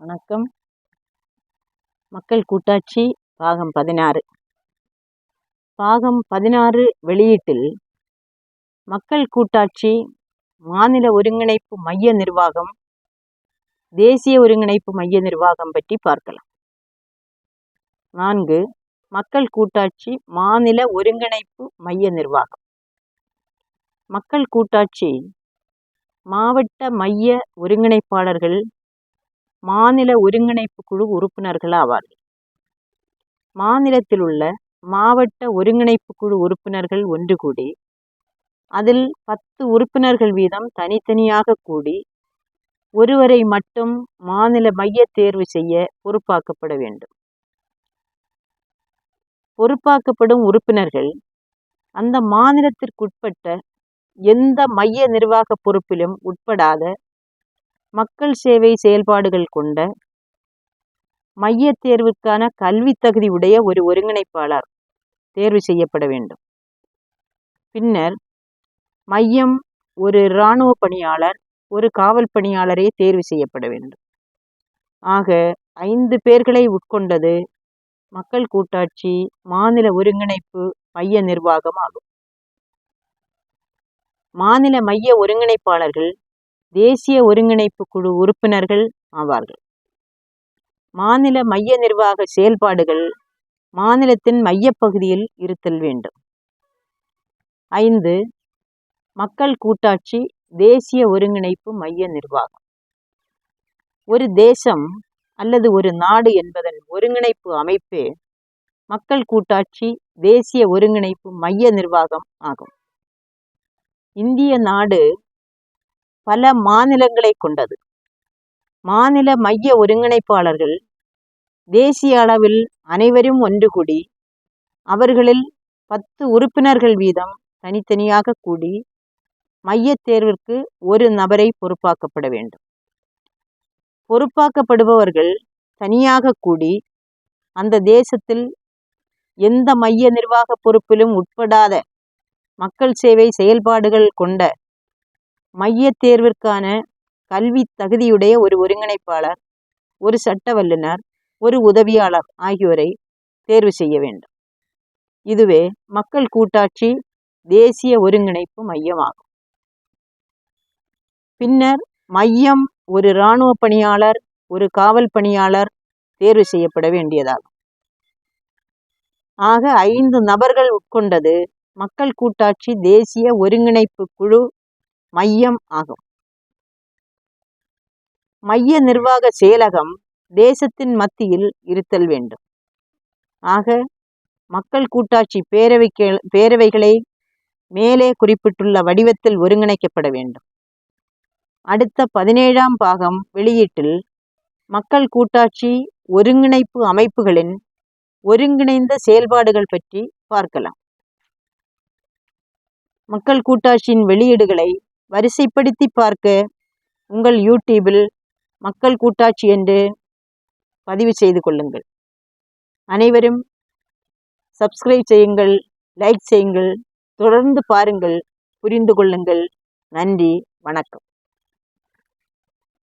வணக்கம். மக்கள் கூட்டாட்சி பாகம் பதினாறு. பாகம் பதினாறு வெளியீட்டில் மக்கள் கூட்டாட்சி மாநில ஒருங்கிணைப்பு மைய நிர்வாகம் தேசிய ஒருங்கிணைப்பு மைய நிர்வாகம் பற்றி பார்க்கலாம். நான்கு மக்கள் கூட்டாட்சி மாநில ஒருங்கிணைப்பு மைய நிர்வாகம். மக்கள் கூட்டாட்சி மாவட்ட மைய ஒருங்கிணைப்பாளர்கள் மாநில ஒருங்கிணைப்பு குழு உறுப்பினர்கள் ஆவார்கள் மாநிலத்தில் உள்ள மாவட்ட ஒருங்கிணைப்பு குழு உறுப்பினர்கள் ஒன்று கூடி அதில் பத்து உறுப்பினர்கள் வீதம் தனித்தனியாக கூடி ஒருவரை மட்டும் மாநில மைய தேர்வு செய்ய பொறுப்பாக்கப்பட வேண்டும். பொறுப்பாக்கப்படும் உறுப்பினர்கள் அந்த மாநிலத்திற்குட்பட்ட எந்த மைய நிர்வாக பொறுப்பிலும் உட்படாத மக்கள் சேவை செயல்பாடுகள் கொண்ட மைய தேர்வுக்கான கல்வி தகுதி உடைய ஒரு ஒருங்கிணைப்பாளர் தேர்வு செய்யப்பட வேண்டும். பின்னர் மையம் ஒரு இராணுவ பணியாளர் ஒரு காவல் பணியாளரே தேர்வு செய்யப்பட வேண்டும். ஆக ஐந்து பேர்களை உட்கொண்டது மக்கள் கூட்டாட்சி மாநில ஒருங்கிணைப்பு மைய நிர்வாகம் ஆகும். மாநில மைய ஒருங்கிணைப்பாளர்கள் தேசிய ஒருங்கிணைப்பு குழு உறுப்பினர்கள் ஆவார்கள். மாநில மைய நிர்வாக செயல்பாடுகள் மாநிலத்தின் மையப்பகுதியில் இருத்தல் வேண்டும். ஐந்து மக்கள் கூட்டாட்சி தேசிய ஒருங்கிணைப்பு மைய நிர்வாகம். ஒரு தேசம் அல்லது ஒரு நாடு என்பதன் ஒருங்கிணைப்பு அமைப்பே மக்கள் கூட்டாட்சி தேசிய ஒருங்கிணைப்பு மைய நிர்வாகம் ஆகும். இந்திய நாடு பல மாநிலங்களை கொண்டது. மாநில மைய ஒருங்கிணைப்பாளர்கள் தேசிய அளவில் அனைவரும் ஒன்று கூடி அவர்களில் பத்து உறுப்பினர்கள் வீதம் தனித்தனியாக கூடி மைய தேர்விற்கு ஒரு நபரை பொறுப்பாக்கப்பட வேண்டும். பொறுப்பாக்கப்படுபவர்கள் தனியாக கூடி அந்த தேசத்தில் எந்த மைய நிர்வாக பொறுப்பிலும் உட்படாத மக்கள் சேவை செயல்பாடுகள் கொண்ட மைய தேர்விற்கான கல்வி தகுதியுடைய ஒரு ஒருங்கிணைப்பாளர் ஒரு சட்ட வல்லுநர் ஒரு உதவியாளர் ஆகியோரை தேர்வு செய்ய வேண்டும். இதுவே மக்கள் கூட்டாட்சி தேசிய ஒருங்கிணைப்பு மையமாகும். பின்னர் மையம் ஒரு இராணுவ பணியாளர் ஒரு காவல் பணியாளர் தேர்வு செய்யப்பட வேண்டியதாகும். ஆக ஐந்து நபர்கள் உட்கொண்டது மக்கள் கூட்டாட்சி தேசிய ஒருங்கிணைப்பு குழு மையம் ஆகும். மைய நிர்வாக செயலகம் தேசத்தின் மத்தியில் இருத்தல் வேண்டும். ஆக மக்கள் கூட்டாட்சி பேரவை பேரவைகளை மேலே குறிப்பிட்டுள்ள வடிவத்தில் ஒருங்கிணைக்கப்பட வேண்டும். அடுத்த பதினேழாம் பாகம் வெளியீட்டில் மக்கள் கூட்டாட்சி ஒருங்கிணைப்பு அமைப்புகளின் ஒருங்கிணைந்த செயல்பாடுகள் பற்றி பார்க்கலாம். மக்கள் கூட்டாட்சியின் வெளியீடுகளை வரிசைப்படுத்தி பார்க்க உங்கள் யூடியூபில் மக்கள் கூட்டாட்சி என்று பதிவு செய்து கொள்ளுங்கள். அனைவரும் சப்ஸ்கிரைப் செய்யுங்கள் லைக் செய்யுங்கள் தொடர்ந்து பாருங்கள் புரிந்து கொள்ளுங்கள். நன்றி வணக்கம்.